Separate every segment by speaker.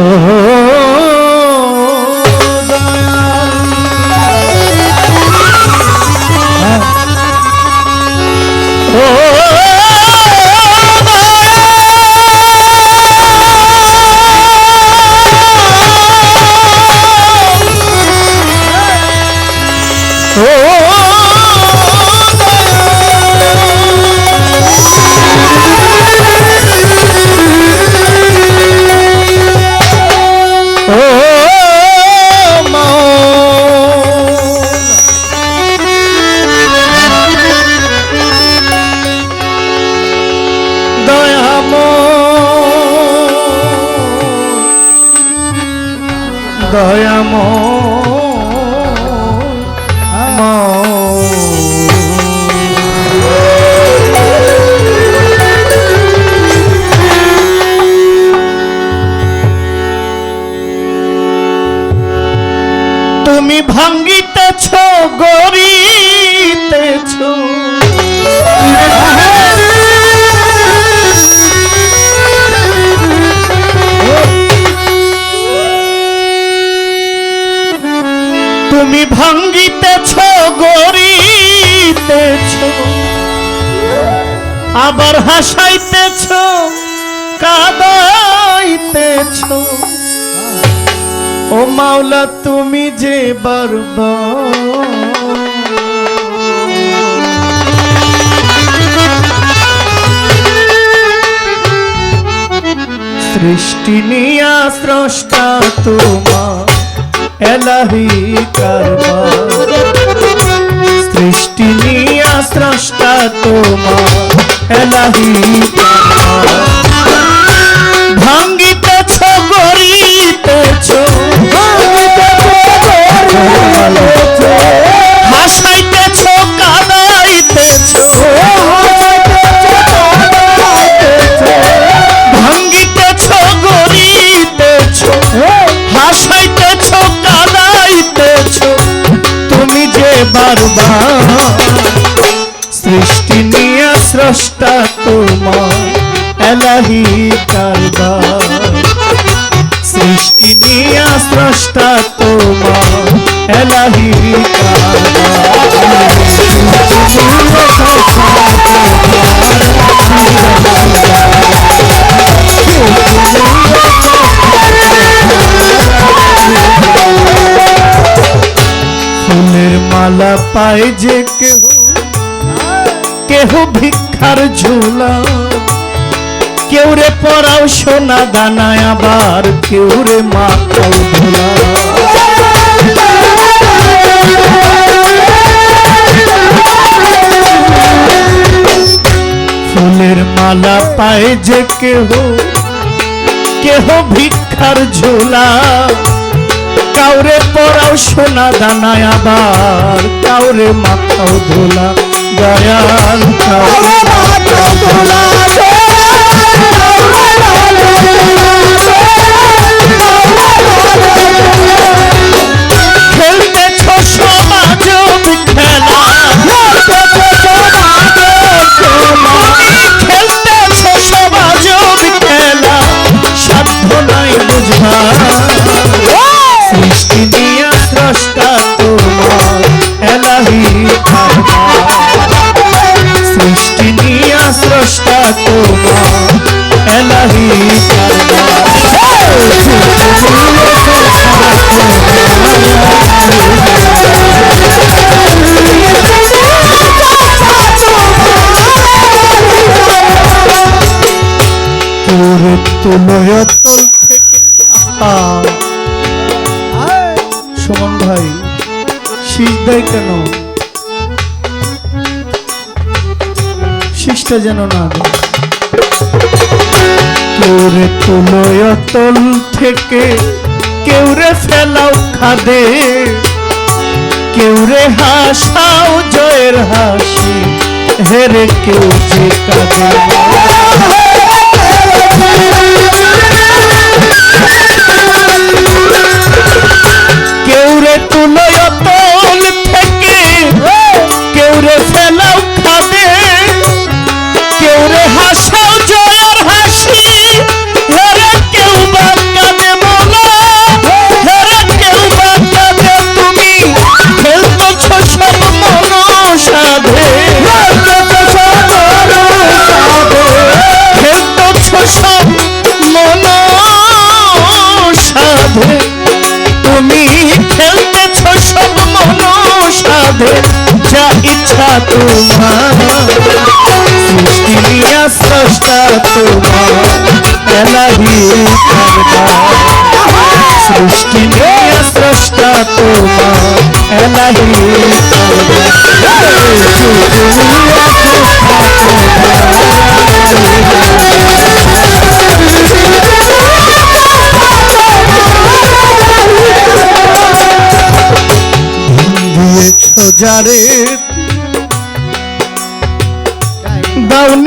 Speaker 1: Oh. তুমি ভাঙ্গিতেছ গরিতেছ আবার হাসাইতেছ, কাদাইতেছ। ও মাওলা, তুমি যে বারবার সৃষ্টি নিয়া স্রষ্টা তোমার। এলাহি কারবার। সৃষ্টি নিয়া স্রষ্টা তোমার। এলাহি কারবার। বারবার। সৃষ্টি নিয়ে স্রষ্টা তোমার এলাহি কারবার। সৃষ্টি নিয়ে স্রষ্টা তোমার এলাহি মালা পায় যে কেহ কেহ ভিক্ষার ঝোলা কেউ রে পড়াও সোনা দানায় আবার কেউ রে মাথাও ধোলা ফুলের মালা পায় যে কেহ কেহ ভিক্ষার ঝোলা কাউরে পড়াও সোনা দানায় আবার কাউরে মাথাও ধোলা দয়াল কাউরে। মাথাও ধোলা তুলয়তল থেকে সুমন ভাই, শীষ দেয় কেন? শীষটা যেন না তোরে তুলয়তল থেকে কেউ রে ফেলাও খাদে কেউ রে হাসাও জয়ের হাসি, হেরে কেউ যে কাঁদে। ইচ্ছা তোমার সৃষ্টি নিয়া স্রষ্টা তোমার এলাহি কারবার সৃষ্টি নিয়া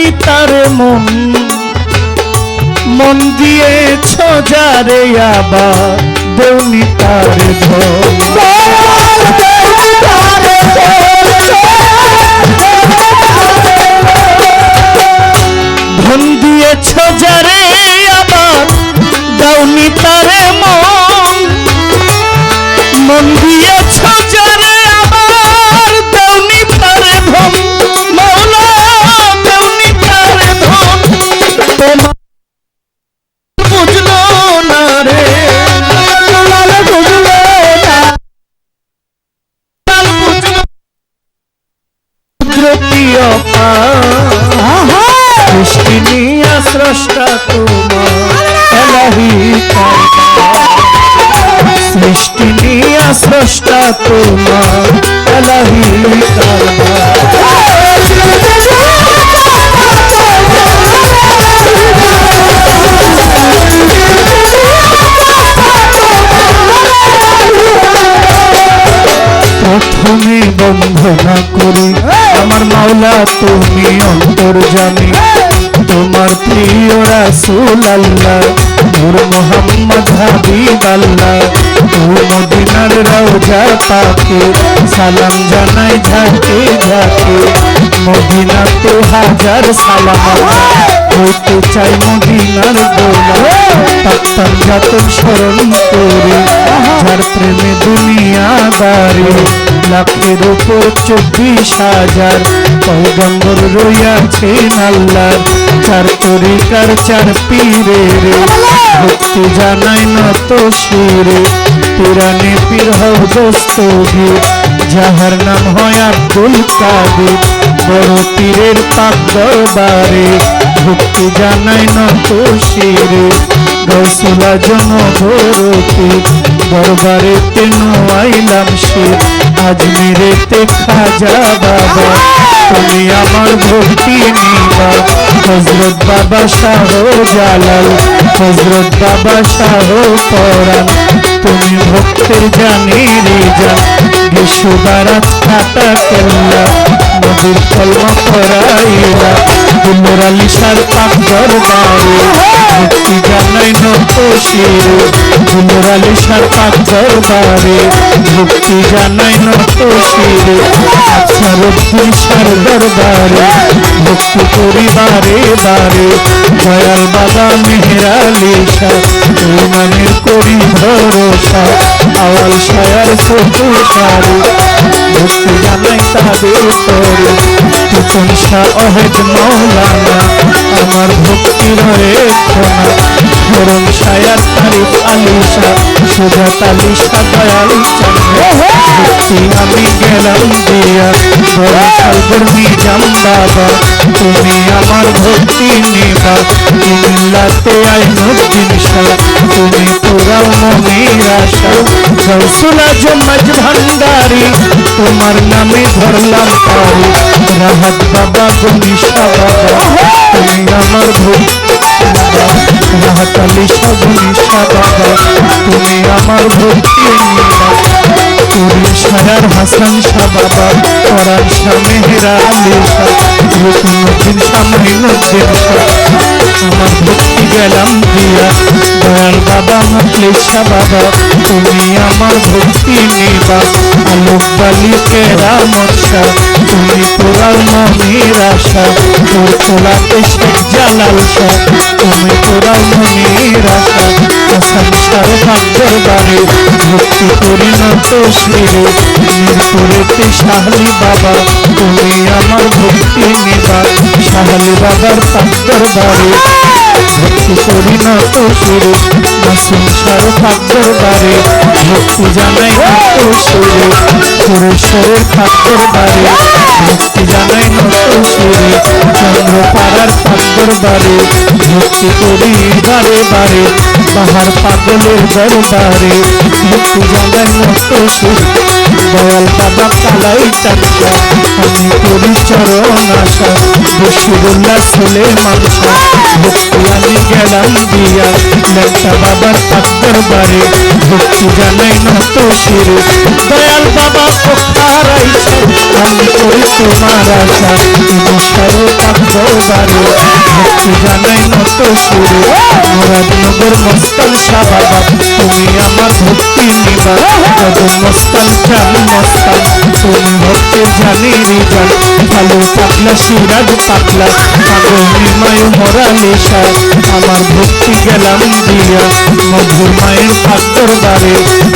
Speaker 1: দাউনি তার মন মন দিয়েছ যারে আবার দেউনি তার ধন। দিয়েছ যারে আবার দাউনি তারে মন মন দিয়েছ যারে প্রথমে বন্ধনা করি। আমার মাওলা তুমি অন্তর জানি তোমার প্রিয় রাসূল আল্লাহ নূর মোহাম্মদ হাবিব আল্লাহ ও মদিনার রওজা পাকে, সালাম জানাই ঝাঁকে ঝাঁকে মদিনা তো হাজার সালাম হইতে চাই মদিনার দোলা তাপ্তান যাতন স্মরণ করে, যার প্রেমে দুনিয়াদারি লাখের উপর চব্বিশ হাজার, পয়গম্বর রইয়াছেন আল্লাহ চার তরিকার চার পীরে রে ভক্তি জানাই নত শিরে। পুরানে পীর দস্তগীর যাহার নাম হয় আব্দুল কাদের, বড় পীরের পাক দরবারে। ভক্তি জানাই নত শিরে গৌসুলা জন ভরতি দরবারে তেনু আইলাম সে আজমিরেতে খাজা বাবা। তুমি আমার ভক্তি নিবা, হজরত বাবা শাহ জালাল। হজরত বাবা শাহ পরাণ। তুমি ভক্তের জানি রে জান বিশ্ব বারাত খাতা কেল্লা। নদীর কলমা পড়াইলা দুলোর আলী সার পাক দরবারে ভক্তি জানাই নত শিরে দুলোর আলী সার পাক দরবারে ভক্তি জানাই নত শিরে আচ্ছা রব্বুল সার দরবারে ভক্তি করি বারে বারে বাবা মেহরালি শাহ ইমানের করি ভরসা আওয়াল শায়ার সবুজ সারে মুক্তি জানাই তাদের তরে তুচন শাহ মৌলানা আমার ভক্তি রয়ে ধরম শায়ার তারিফ আলী শাহ সুজাত আলী শাহ দয়াল ভক্তি আমি গেলাম দিয়া বরিশাল বর্মি জাম বাবা তুমি আমার ভক্তি নিবা ইল্লাতে আইনুদ্দিন শাহ তুমি পুরাও মনির আশা গৌসুলা জমজ ভান্ডারি তোমার নামে ধরলাম পারি রাহাত বাবা গনিশা বাবা তুমি আমার ভক্তি শাহ গনিশা বাবা তুমি আমার ভক্তি তুমি সারার হাসান শাহ পরার শাহ মেহেরা আলী শাহ। আমার ভক্তি গেলাম দিয়া দয়াল বাবা মকলি শাহ বাবা তুমি আমার ভক্তি নিবা আলোক বালি কেরামত শাহ তুমি পুরাল মনির আশা তোর তোলাতে শেখ জালাল শাহ তুমি পুরাল মনির আশা শাহ ভাগ্যর বাড়ি ভক্তি করি না তো শিরে মিরপুরেতে শাহলি বাবা তুমি আমার ভক্তি নিবা শাহলি বাবার পাত্তর বাড়ি ভক্তি করি নত সুরে মাসুম সার ফাকর বারে ভক্তি জানাই নত সুরে সুরেশ্বরের ফাকর বারে ভক্তি জানাই নত সুরে, চন্দ্রপাড়ার ফাকর বারে, ভক্তি করি বারে বারে বাহার পাগলের দরবারে ভক্তি জানাই নত সুরে। দয়াল বাবা কালাই চাচা, আমি করি চরণ আশা বসিরুল্লাহ ছেলে মানসা ভক্তি আমি গেলাম দিয়া লেখা বাবার পাত্তর বারে ভক্তি জানাই নত শিরে। দয়াল বাবা পোখারাইছে আমি করি তোমার আশা মশার পাত্তর বারে ভক্তি জানাই নত শিরে। মুরাদনগর মস্তান শাহ তুমি আমার ভক্তি নিবা মস্তান চান মস্তান তুমি ভক্তের জানি রিজান ভালো পাতলা সিরাজ পাতলা পাগল নিমায় মরা নেশা আমার ভক্তি গেলাম দিয়া, মধুর মায়ের পাত্তর বারে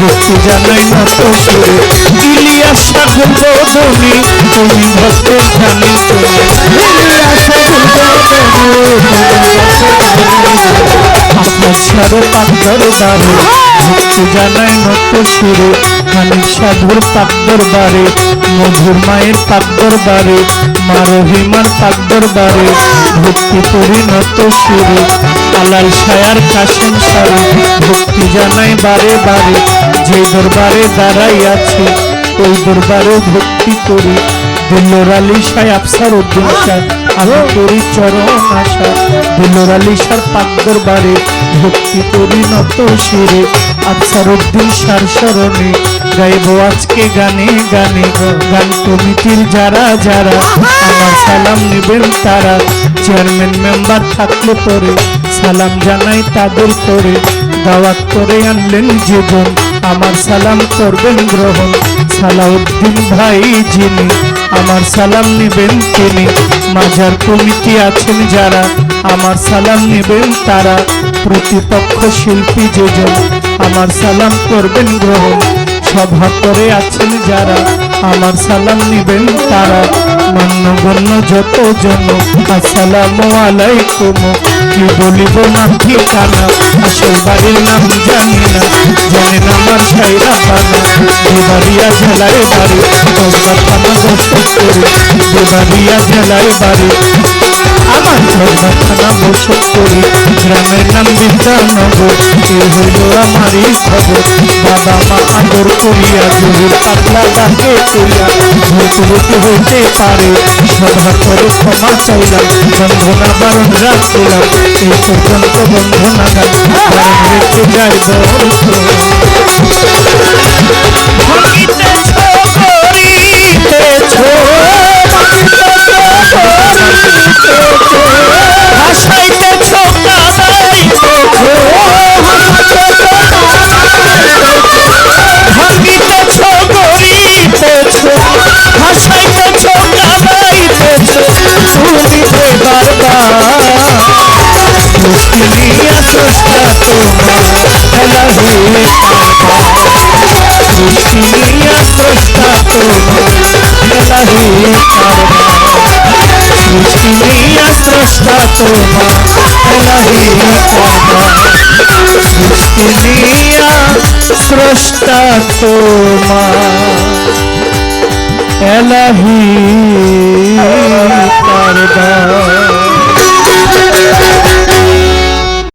Speaker 1: ভক্তি জানাই নত সুরে। ইলিয়াস সাগর বদনি তুমি ভক্তের জানি তুমি ইলিয়াস সাগর আপনার সারো পাত্তর বারে ভক্তি জানাই নত সুরে মানিক সাধুর পাত্তর বারে মধুর মায়ের পাত্তর বারে মা রহিমার পাত্তর বারে ভক্তি পরিণত সুরে আলাল সায়ার কাশেম সারে ভক্তি জানাই বারে বারে, যে দরবারে দাঁড়াই আছে, ওই দরবারে ভক্তি করি দিল্লর আলী শাহ আফসার উদ্দিন শাহ আমি করি চরণ আশা দিল্লর আলী শাহ পাক দরবারে ভক্তি করি নত শিরে আফসার উদ্দিন শাহ স্মরণে, গাইব আজকে গানে গানে গান কমিটির যারা যারা, আমার সালাম নেবেন তারা, চেয়ারম্যান মেম্বার থাকলে পরে, সালাম জানাই তাদের করে দাওয়াত করে আনলেন জীবন। আমার সালাম করবেন গ্রহণ। সালাউদ্দিন ভাই যিনি, আমার সালাম নেবেন তিনি। মাজার কমিটি আছেন যারা, আমার সালাম নেবেন তারা। প্রতিপক্ষ শিল্পী যেজন, আমার সালাম করবেন গ্রহণ। সভা করে আছেন যারা আমার সালাম নিবেন তারা। বন্য যত জন, আসসালামু আলাইকুম। কি বলিব না ঠিকানা? আসল বাড়ির নাম জানি না। জানে না আমার ছাইরা পানা দেবারিয়া জেলায় বাড়ি, তোমরা পানা দোষ করে। বাড়ি আমার থানা বসত করি গ্রামের নাম বিদ্যানগর এ হইল আমারই খবর বাবা মা আদর করিয়া জহুর পাতলা ডাকে করিয়া ভূত হইতে পারে সভা করে ক্ষমা চাইলাম বন্ধনা বারণ রাখলাম এই পর্যন্ত বন্ধনা গান রেখে যাই বর্ষ মুশকিলিয়া স্রষ্টা তোমার খেলা হয়ে মুশকিলিয়া স্রষ্টা তোমার এলাহি কারবার